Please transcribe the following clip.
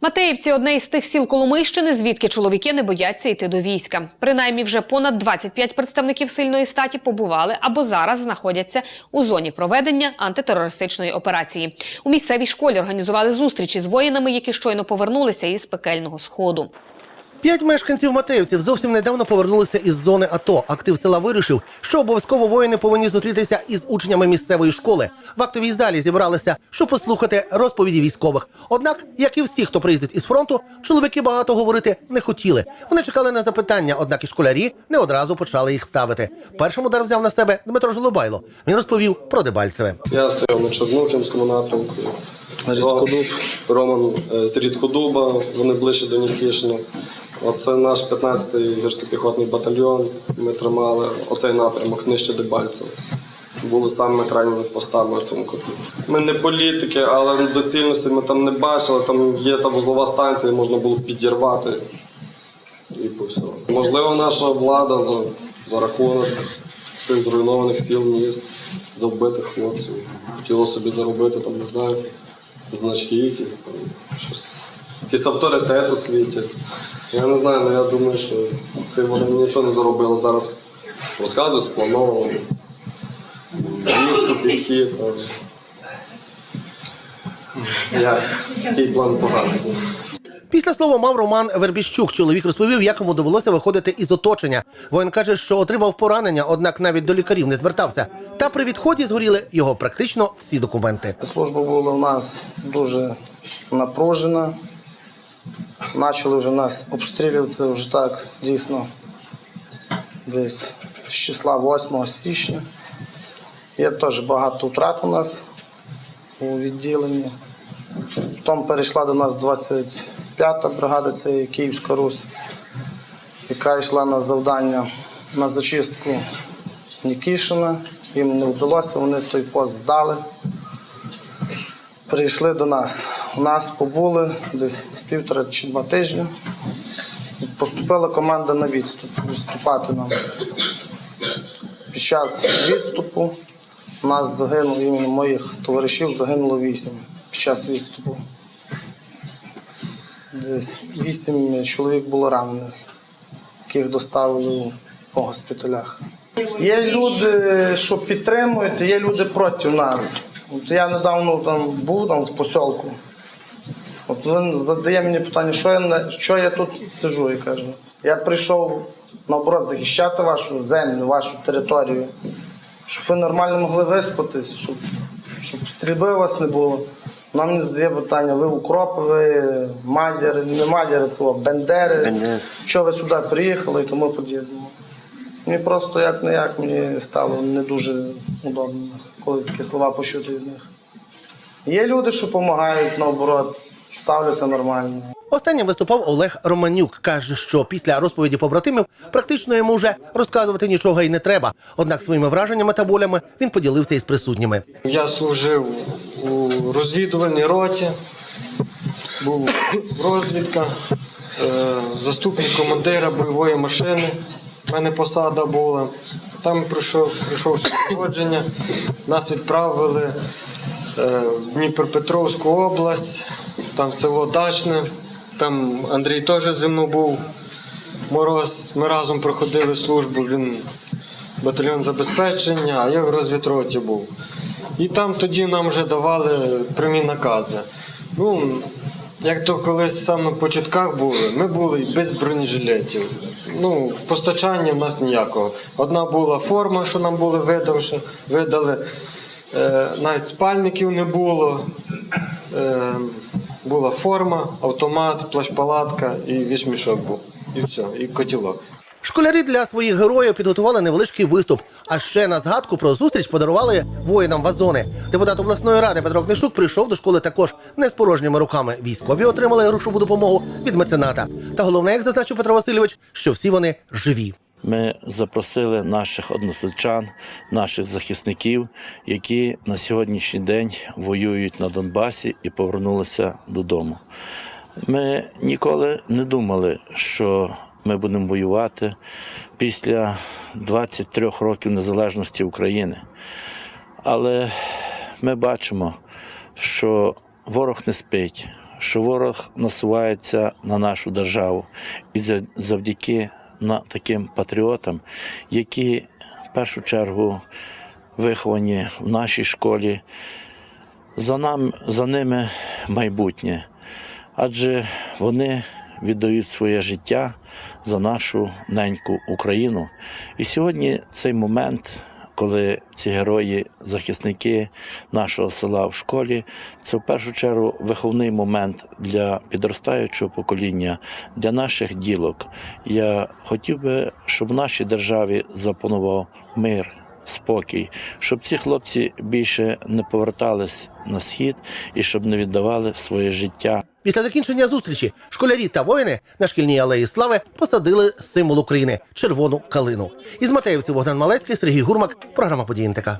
Матеївці одне із тих сіл Коломийщини, звідки чоловіки не бояться йти до війська. Принаймні, вже понад 25 представників сильної статі побували або зараз знаходяться у зоні проведення антитерористичної операції. У місцевій школі організували зустрічі з воїнами, які щойно повернулися із пекельного сходу. П'ять мешканців Матеївців зовсім недавно повернулися із зони АТО. Актив села вирішив, що обов'язково воїни повинні зустрітися із учнями місцевої школи. В актовій залі зібралися, щоб послухати розповіді військових. Однак, як і всі, хто приїздить із фронту, чоловіки багато говорити не хотіли. Вони чекали на запитання, однак і школярі не одразу почали їх ставити. Першим удар взяв на себе Дмитро Жолобайло. Він розповів про Дебальцеве. Я стояв на Чорнухівському напрямку. Рідкодуб. Роман е, з Рідкодуба, вони ближче до Нікішина. Оце наш 15-й гірсько-піхотний батальйон. Ми тримали оцей напрямок нижче Дебальцево. Були самими крайніми постами в цьому котлі. Ми не політики, але доцільності ми там не бачили. Там є та вузлова станція, можна було підірвати. І по всьому. Можливо, наша влада за, за рахунок тих зруйнованих сіл міст, за вбитих хлопців. Хотіло собі заробити, там, не знаю, значки якісь там, щось, якийсь авторитет у світі. Я не знаю, але я думаю, що це вони нічого не заробили. Зараз розказують сплановано. Які там. Я, такий план поганий. Після слова мав Роман Вербіщук. Чоловік розповів, як йому довелося виходити із оточення. Воїн каже, що отримав поранення, однак навіть до лікарів не звертався. Та при відході згоріли його практично всі документи. Служба була у нас дуже напружена. Почали вже нас обстрілювати вже так дійсно десь з числа 8 січня. Є теж багато втрат у нас у відділенні. Потім перейшла до нас 25-та бригада, це Київська Русь, яка йшла на завдання на зачистку Нікішина. Їм не вдалося, вони той пост здали прийшли до нас. У нас побули десь півтора чи два тижні. Поступила команда на відступ, відступати нам. Під час відступу у нас загинуло іменно моїх товаришів загинуло вісім під час відступу. Десь вісім чоловік було ранених, яких доставили по госпіталях. Є люди, що підтримують, є люди проти нас. От я недавно там був там в посілку. От він задає мені питання, що я, що я тут сижу і каже. Я прийшов наоборот захищати вашу землю, вашу територію, щоб ви нормально могли виспатись, щоб, щоб стрільби у вас не було. Вона мені задає питання, ви укропи, ви мадяри, не мадяри, село, бендери, що ви сюди приїхали і тому подібне. Мені просто як не як мені стало не дуже удобно, коли такі слова почути від них. Є люди, що допомагають наоборот, ставляться нормально. Останнім виступав Олег Романюк. каже, що після розповіді побратимів практично йому вже розказувати нічого і не треба. Однак своїми враженнями та болями він поділився із присутніми. Я служив у розвідувальній роті, був розвідка, е, заступник командира бойової машини. У мене посада була. Там пройшов, пройшовши проходження, нас відправили е, в Дніпропетровську область, там село Дачне, там Андрій теж зі мною був. Мороз, ми разом проходили службу, він батальйон забезпечення, а я в розвідроті був. І там тоді нам вже давали прямі накази. Ну, як то колись саме на початках були, ми були без бронежилетів. Ну, постачання в нас ніякого. Одна була форма, що нам були видавши, видали. Е, навіть спальників не було. Е, була форма, автомат, плащ-палатка і вісьмішок був. І все, і котілок. Школярі для своїх героїв підготували невеличкий виступ. А ще на згадку про зустріч подарували воїнам вазони. Депутат обласної ради Петро Книшук прийшов до школи також не з порожніми руками. Військові отримали грошову допомогу від мецената. Та головне, як зазначив Петро Васильович, що всі вони живі. Ми запросили наших односельчан, наших захисників, які на сьогоднішній день воюють на Донбасі і повернулися додому. Ми ніколи не думали, що ми будемо воювати після 23 років незалежності України. Але ми бачимо, що ворог не спить, що ворог насувається на нашу державу. І завдяки таким патріотам, які в першу чергу виховані в нашій школі, за, нам, за ними майбутнє. Адже вони віддають своє життя за нашу неньку Україну. І сьогодні цей момент, коли ці герої, захисники нашого села в школі, це в першу чергу виховний момент для підростаючого покоління, для наших ділок. Я хотів би, щоб в нашій державі запанував мир спокій, щоб ці хлопці більше не повертались на схід і щоб не віддавали своє життя. Після закінчення зустрічі школярі та воїни на шкільній алеї слави посадили символ України червону калину. Із Матеївців Богдан Малецький, Сергій Гурмак, програма «Події НТК».